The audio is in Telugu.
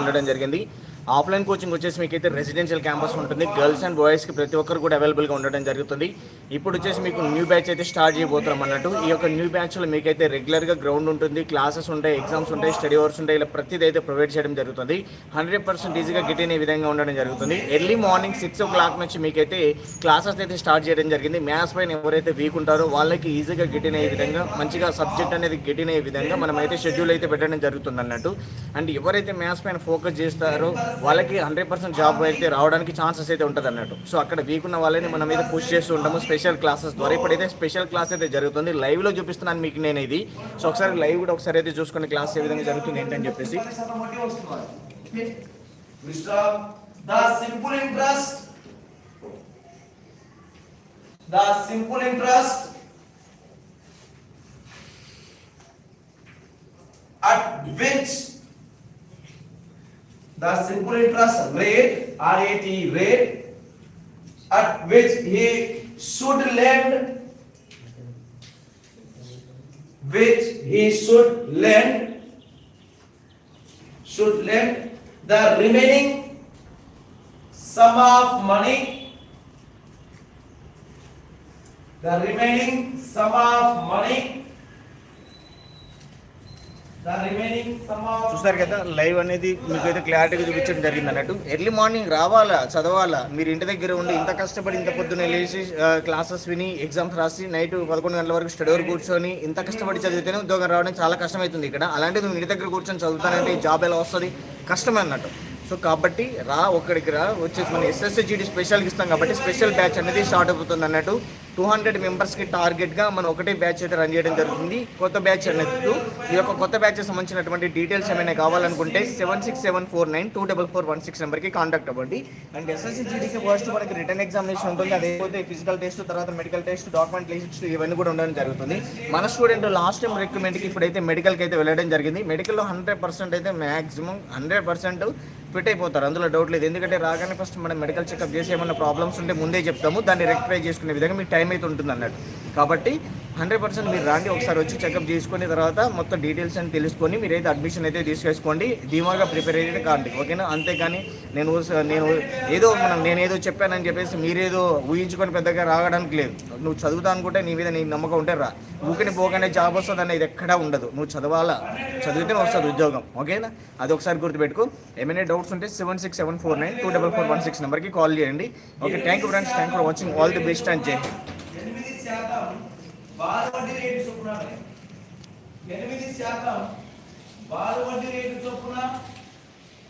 ఉండడం జరిగింది. ఆఫ్లైన్ కోచింగ్ వచ్చేసి మీకు అయితే రెసిడెన్షియల్ క్యాంపస్ ఉంటుంది గర్ల్స్ అండ్ బాయ్స్కి ప్రతి ఒక్కరు కూడా అవైలబుల్గా ఉండడం జరుగుతుంది. ఇప్పుడు వచ్చేసి మీకు న్యూ బ్యాచ్ అయితే స్టార్ట్ చేయబోతున్నాం అన్నట్టు. ఈ యొక్క న్యూ బ్యాచ్లో మీకైతే రెగ్యులర్గా గ్రౌండ్ ఉంటుంది క్లాసెస్ ఉంటాయి ఎగ్జామ్స్ ఉంటాయి స్టడీ అవర్స్ ఉంటాయి. ఇలా ప్రతిదీ అయితే ప్రొవైడ్ చేయడం జరుగుతుంది. హండ్రెడ్ పర్సెంట్ ఈజీగా గెట్ అనే విధంగా ఉండడం జరుగుతుంది. Early morning six o'clock నుంచి మీకైతే క్లాసెస్ అయితే స్టార్ట్ చేయడం జరిగింది. మ్యాథ్స్ పైన ఎవరైతే వీక్ ఉంటారో వాళ్ళకి ఈజీగా గెట్ అయిన విధంగా మంచిగా సబ్జెక్ట్ అనేది గెట్ అయిన విధంగా మనం అయితే షెడ్యూల్ అయితే పెట్టడం జరుగుతుంది అన్నట్టు. అండ్ ఎవరైతే మ్యాథ్స్ పైన ఫోకస్ చేస్తారో వాళ్ళకి హండ్రెడ్ పర్సెంట్ జాబ్ అయితే రావడానికి ఛాన్సెస్ అయితే ఉంటుంది అన్నట్టు. సో అక్కడ వీక్ ఉన్న వాళ్ళని మనం అయితే పుష్ చేస్తూ ఉంటాము. స్పెషల్ క్లాసెస్ ద్వారా. ఇప్పుడైతే స్పెషల్ క్లాస్ అయితే జరుగుతుంది. లైవ్లో చూపిస్తున్నాను మీకు నేను ఇది సో ఒకసారి లైవ్ కూడా ఒకసారి అయితే చూసుకుని క్లాస్ ఏ విధంగా జరుగుతుంది ఏంటని చెప్పేసి. At which the simple interest rate RAT rate at which he should lend which he should lend should lend the remaining sum of money the remaining sum of money చూసారు కదా లైవ్ అనేది మీకు అయితే క్లారిటీగా చూపించడం జరిగింది అన్నట్టు. ఎర్లీ మార్నింగ్ రావాలా చదవాలా? మీరు ఇంటి దగ్గర ఉండి ఇంత కష్టపడి ఇంత పొద్దున్న లేచి క్లాసెస్ విని ఎగ్జామ్స్ రాసి నైట్ పదకొండు గంటల వరకు స్టడీ వరకు కూర్చొని ఇంత కష్టపడి చదివితేనే ఉద్యోగం రావడం చాలా కష్టమవుతుంది ఇక్కడ. అలాంటిది నువ్వు ఇంటి దగ్గర కూర్చొని చదువుతానంటే జాబ్ ఎలా వస్తుంది? కష్టమే అన్నట్టు. సో కాబట్టి రా ఒక్కడికి రా వచ్చేసి మన ఎస్ఎస్సీ జీడీ స్పెషల్కి ఇస్తాం కాబట్టి స్పెషల్ బ్యాచ్ అనేది స్టార్ట్ అవుతుంది అన్నట్టు టూ హండ్రెడ్ మెంబర్స్కి టార్గెట్గా మనం ఒకటే బ్యాచ్ అయితే రన్ చేయడం జరుగుతుంది. కొత్త బ్యాచ్ అనేది ఈ యొక్క కొత్త బ్యాచ్ సంబంధించినటువంటి డీటెయిల్స్ ఏమైనా కావాలనుకుంటే seven six seven four nine two double four one six నెంబర్కి కాంటాక్ట్ అవ్వండి. అండ్ ఎస్ఎస్సి జీడీకి ఫస్ట్ మనకి రిటర్న్ ఎగ్జామినేషన్ ఉంటుంది. అదేపోతే ఫిజికల్ టెస్ట్ తర్వాత మెడికల్ టెస్ట్ డాక్యుమెంట్ టెస్ట్ ఇవన్నీ కూడా ఉండడం జరుగుతుంది. మన స్టూడెంట్ లాస్ట్ టైం రిక్రూట్మెంట్కి ఇప్పుడైతే మెడికల్కి అయితే వెళ్ళడం జరిగింది. మెడికల్లో హండ్రెడ్ పర్సెంట్ అయితే మ్యాక్సిమం హండ్రెడ్ పర్సెంట్ ఫిట్ అయిపోతారు. అందులో డౌట్ లేదు. ఎందుకంటే రాగానే ఫస్ట్ మనం మెడికల్ చెకప్ చేసి ఏమైనా ప్రాబ్లమ్స్ ఉంటే ముందే చెప్తాము. దాన్ని రెక్టిఫై చేసుకునే విధంగా మీకు టైం అయితే ఉంటుంది అన్నట్టు కాబట్టి హండ్రెడ్ పర్సెంట్ మీరు రాండి ఒకసారి వచ్చి చెకప్ చేసుకుని తర్వాత మొత్తం డీటెయిల్స్ అని తెలుసుకొని మీరైతే అడ్మిషన్ అయితే తీసేసుకోండి ధీమాగా ప్రిపేర్ అయితే కాండి ఓకేనా? అంతేగాని నేను నేను ఏదో మనం నేనేదో చెప్పానని చెప్పేసి మీరేదో ఊహించుకొని పెద్దగా రావడానికి లేదు. నువ్వు చదువుతా అనుకుంటే నీ మీద నీ నమ్మకం ఉంటే రా. ఊకని పోకనే జాబ్ వస్తుంది అనేది ఎక్కడా ఉండదు. నువ్వు చదవాలా? చదివితేనే వస్తుంది ఉద్యోగం ఓకేనా? అది ఒకసారి గుర్తుపెట్టుకో. ఏమైనా డౌట్స్ ఉంటే seven six seven four nine two double four one six నెంబర్కి కాల్ చేయండి. Okay thank you friends. Thank for watching. All the best and జై బాల వడ్డీ రేటు చొప్పున ఎనిమిది శాతం బాల వడ్డీ రేటు చొప్పున